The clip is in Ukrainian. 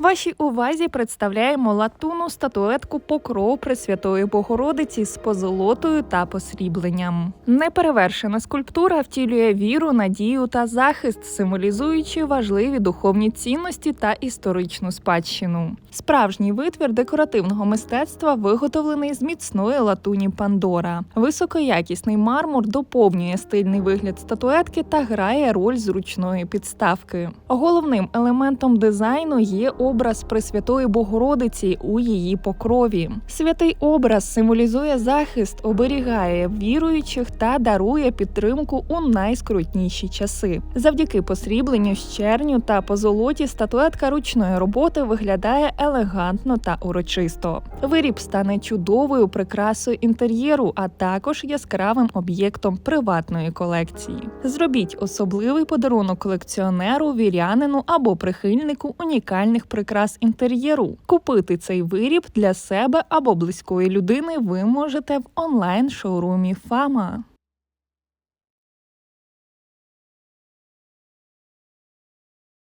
Вашій увазі представляємо латунну статуетку покров Пресвятої Богородиці з позолотою та посрібленням. Неперевершена скульптура втілює віру, надію та захист, символізуючи важливі духовні цінності та історичну спадщину. Справжній витвір декоративного мистецтва виготовлений з міцної латуні Пандора. Високоякісний мармур доповнює стильний вигляд статуетки та грає роль зручної підставки. Головним елементом дизайну є образ Пресвятої Богородиці у її покрові. Святий образ символізує захист, оберігає віруючих та дарує підтримку у найскрутніші часи. Завдяки посрібленню з черню та позолоті статуетка ручної роботи виглядає елегантно та урочисто. Виріб стане чудовою прикрасою інтер'єру, а також яскравим об'єктом приватної колекції. Зробіть особливий подарунок колекціонеру, вірянину або прихильнику унікальних прикрас інтер'єру. Купити цей виріб для себе або близької людини ви можете в онлайн-шоурумі Фама.